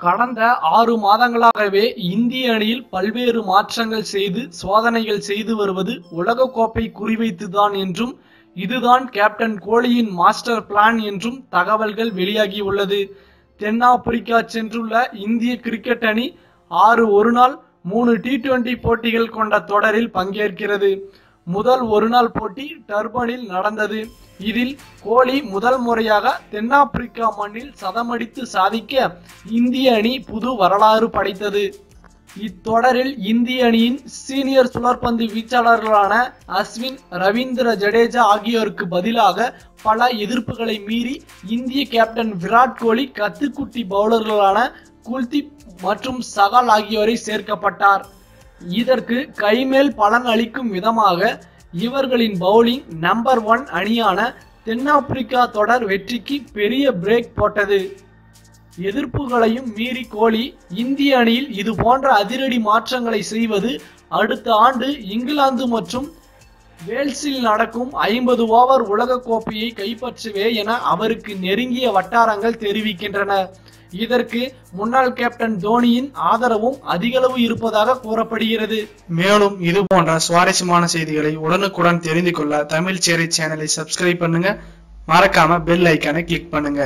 கடந்த ஆறு மாதங்களாகவே இந்திய அணியில் பல்வேறு மாற்றங்கள் செய்து சோதனைகள் செய்து வருவது உலகக்கோப்பை குறிவைத்துதான் என்றும் இதுதான் கேப்டன் கோலியின் மாஸ்டர் பிளான் என்றும் தகவல்கள் வெளியாகியுள்ளது. தென்னாப்பிரிக்கா சென்றுள்ள இந்திய கிரிக்கெட் அணி ஆறு ஒருநாள் மூணு டி டுவெண்டி போட்டிகள் கொண்ட தொடரில் பங்கேற்கிறது. முதல் ஒருநாள் போட்டி டர்பனில் நடந்தது. இதில் கோலி முதல் முறையாக தென்னாப்பிரிக்கா மண்ணில் சதமடித்து சாதிக்க இந்திய அணி புது வரலாறு படைத்தது. இத்தொடரில் இந்திய அணியின் சீனியர் சுழற்பந்து வீச்சாளர்களான அஸ்வின் ரவீந்திர ஜடேஜா ஆகியோருக்கு பதிலாக பல எதிர்ப்புகளை மீறி இந்திய கேப்டன் விராட் கோலி கத்துக்குட்டி பவுலர்களான குல்தீப் மற்றும் சகால் ஆகியோரை சேர்க்கப்பட்டார். இதற்கு கைமேல் பலன் அளிக்கும் விதமாக இவர்களின் பவுலிங் நம்பர் ஒன் அணியான தென்னாப்பிரிக்கா தொடர் வெற்றிக்கு பெரிய பிரேக் போட்டது. எதிர்ப்புகளையும் மீறி கோலி இந்திய அணியில் இது போன்ற அதிரடி மாற்றங்களை செய்வது அடுத்த ஆண்டு இங்கிலாந்து மற்றும் வேல்ஸில் நடக்கும் ஐம்பது ஓவர் உலகக்கோப்பையை கைப்பற்றுவே என அவருக்கு நெருங்கிய வட்டாரங்கள் தெரிவிக்கின்றன. இதற்கு முன்னாள் கேப்டன் தோனியின் ஆதரவும் அதிகளவு இருப்பதாக கூறப்படுகிறது. மேலும் இது போன்ற சுவாரஸ்யமான செய்திகளை உடனுக்குடன் தெரிந்து கொள்ள தமிழ் சேரை சேனலை சப்ஸ்கிரைப் பண்ணுங்க. மறக்காம பெல் ஐக்கானை கிளிக் பண்ணுங்க.